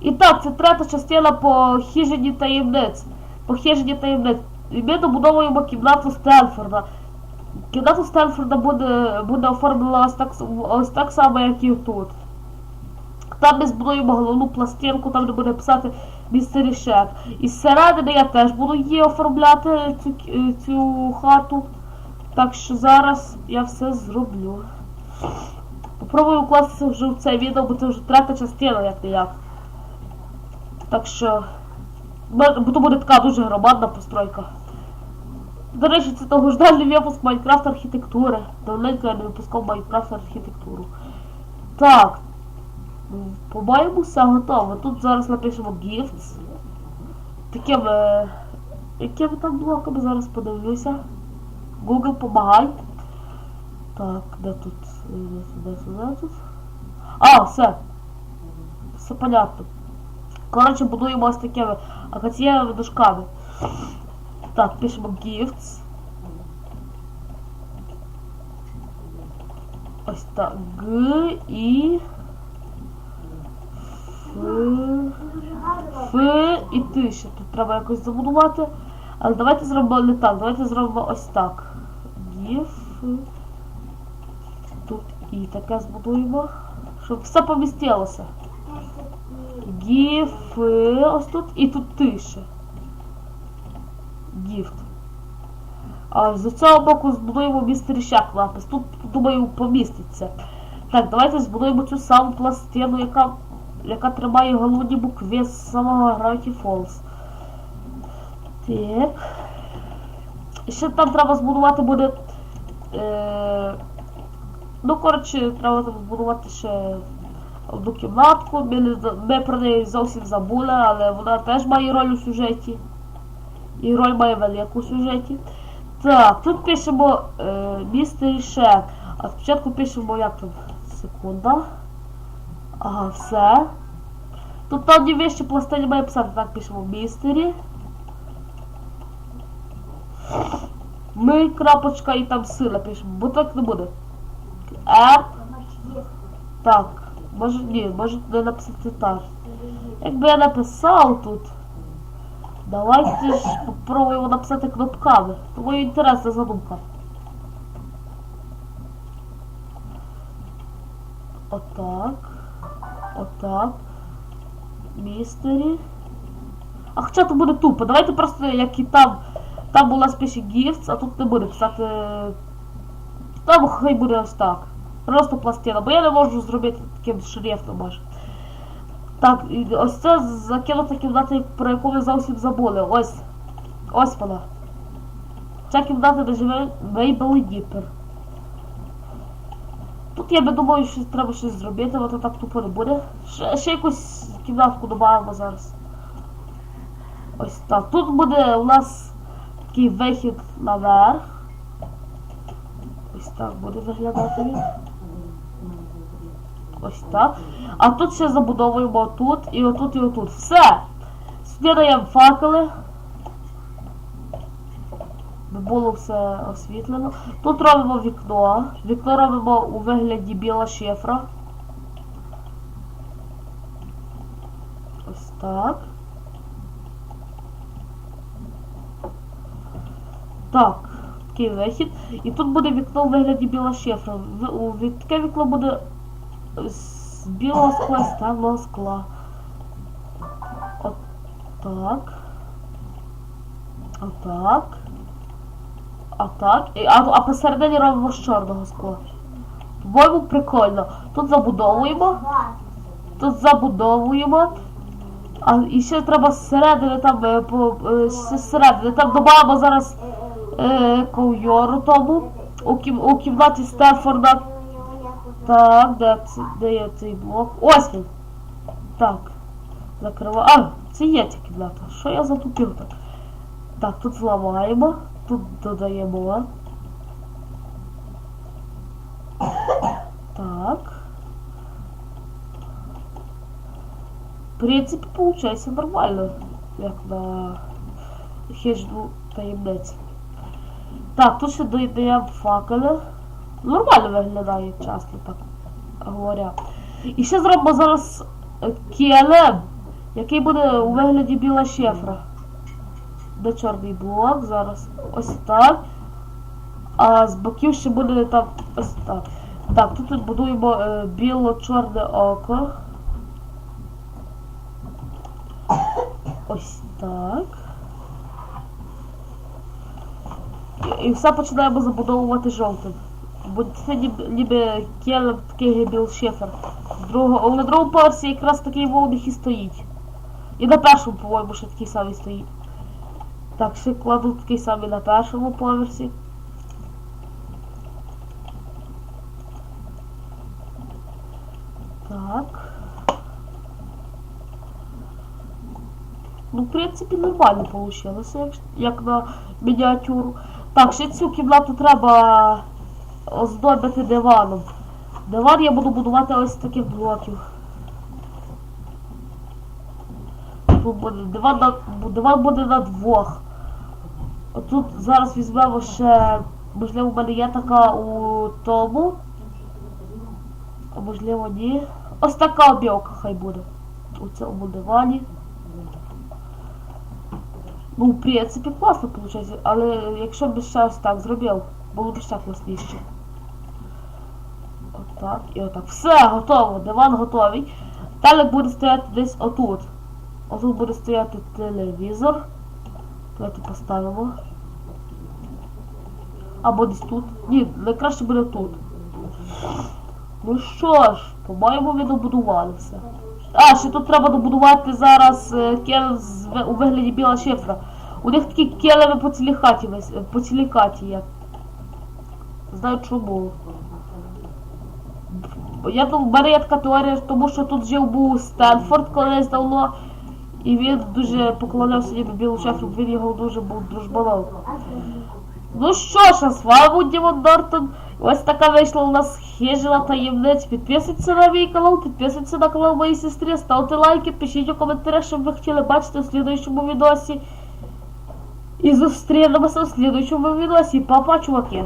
І так, це третя частина по хижині таємниць. По хижині таємниць. І ми добудовуємо кімнату Стенфорда. Кімната Стенфорда буде, буде оформлена ось так, ось так само, як і тут. Там ми збудуємо головну пластинку, там де буде писати містері Шек. І зсередини я теж буду її оформляти цю, е, цю хату. Так що зараз я все зроблю. Попробую укластися вже в це відео, бо це вже третя частина, як не як. Так що. то буде така дуже громадна постройка. До речі, це довгожданий випуск Майнкрафт архітектури. Давненько я не випускав Майнкрафт архітектуру. Так. По-моєму, все готово. Тут зараз напишемо gifts. Такими. Якими там блоками зараз подивлюся. Google, помагай. Так, де тут? Де сюди, сюди тут? А, все. Все понятно. Коротше, будуємо ось такими акацієвими дошками. Так, пишемо gifts. Ось так. Г і Ф. Ф і Т ще тут треба якось забудувати. Але давайте зробимо не так. Давайте зробимо ось так. Гіф. Тут і таке збудуємо. Щоб все помістилося. Гіф. Ось тут і тут тише. Гіфт. А з цього боку збудуємо містері Shack напис. Тут, думаю, поміститься. Так, давайте збудуємо цю саму пластину, яка, яка тримає головні букви з самого Gravity Falls. Так. Ще там треба збудувати буде. Е, ну, коротше, треба збудувати ще одну кімнатку. Ми, не ми про неї зовсім забули, але вона теж має роль у сюжеті. І роль має велику у сюжеті. Так, тут пишемо е, містері Шек. А спочатку пишемо як там. Секунда. Ага, все. Тут там не вище пластині має писати. Так, пишемо містері. Ми крапочка і там сила пишемо, бо так не буде. Р. Так. Може ні, може не написати так. Якби я написав тут. Давайте ж попробуємо написати кнопками. Тому інтересна задумка. Отак. Отак. Містері. А хоча то буде тупо. Давайте просто, як і там. Там була спіші гіфтс, а тут не буде писати. Там хай буде ось так. Просто пластина, бо я не можу зробити таким шрифтом може. Так, і ось це закинута кімната, про яку ми зовсім забули. Ось. Ось вона. Ця кімната, де живе Мейбл Діпер. Тут я би думаю, що треба щось зробити, бо то так тупо не буде. Ще, ще якусь кімнатку додамо зараз. Ось так. Тут буде у нас такий вихід наверх. Ось так буде виглядати він. Ось так. А тут ще забудовуємо тут і отут, і отут. Все! Сюди даємо факели. Було все освітлено. Тут робимо вікно. Вікно робимо у вигляді біла шифра. Ось так. Так, такий вихід. І тут буде вікно у вигляді біла шифра. Таке вікно буде з білого скла з темного скла. От так. Отак. А так. І, а, а посередині робимо з чорного скла. По-моєму, прикольно. Тут забудовуємо. Тут забудовуємо. А і ще треба зсередини там е, по е, зсередини. Там додамо зараз е, ковйору тому. У, кім, у кімнаті Стефорда. Так, де, це, де є цей блок? Ось він. Так. Закриваю. А, це є ця кімната. Що я затупив так? Так, тут зламаємо. Тут додаємо. Так. В принципі, виходить нормально. Як на хижну таємниць. Так, тут ще додаємо факели. Нормально виглядає часто, так говоря. І ще зробимо зараз е, кілем. який буде у вигляді біла шифра. Де чорний блок, зараз ось так. А з боків ще буде там ось так. Так, тут тут будуємо е, біло-чорне око. Ось так. І, і все починаємо забудовувати жовтим. Бо це ніби, кілем такий білшифер. Другого, на другому поверсі якраз такий вовних і стоїть. І на першому, по-моєму, ще такий самий стоїть. Так, ще кладу такий самий на першому поверсі. Так. Ну, в принципі, нормально вийшло, як на мініатюру. Так, ще цю кімнату треба оздобити диваном. Диван я буду будувати ось таких блоків. Тут буде диван, на, диван буде на двох. Отут зараз візьмемо ще, можливо, в мене є така у тому. А можливо ні. Ось така обілка хай буде. У цьому дивані. Ну, в принципі, класно виходить, але якщо б ще ось так зробив, було б ще класніше. Отак і отак. Все, готово, диван готовий. Телек буде стояти десь отут. Отут буде стояти телевізор. Давайте поставимо. Або десь тут. Ні, найкраще буде тут. Ну що ж, по-моєму, ми добудували все. А, ще тут треба добудувати зараз е, ви- у вигляді біла шифра. У них такі келеми по цілій хаті по цілій хаті є. Знаю чому. Я в мене теорія, тому що тут жив був Стенфорд колись давно. І він дуже поклонявся білу шефу, він його дуже був дружбаном. Ну що ж, з вами був Дімон Нортон. Ось така вийшла у нас хижина таємниць. Підписуйтесь на мій канал, підписуйтесь на канал моєї сестри, ставте лайки, пишіть у коментарях, що ви хотіли бачити в слідуючому відосі. І зустрінемося в слідуючому відосі. Па-па, чуваки!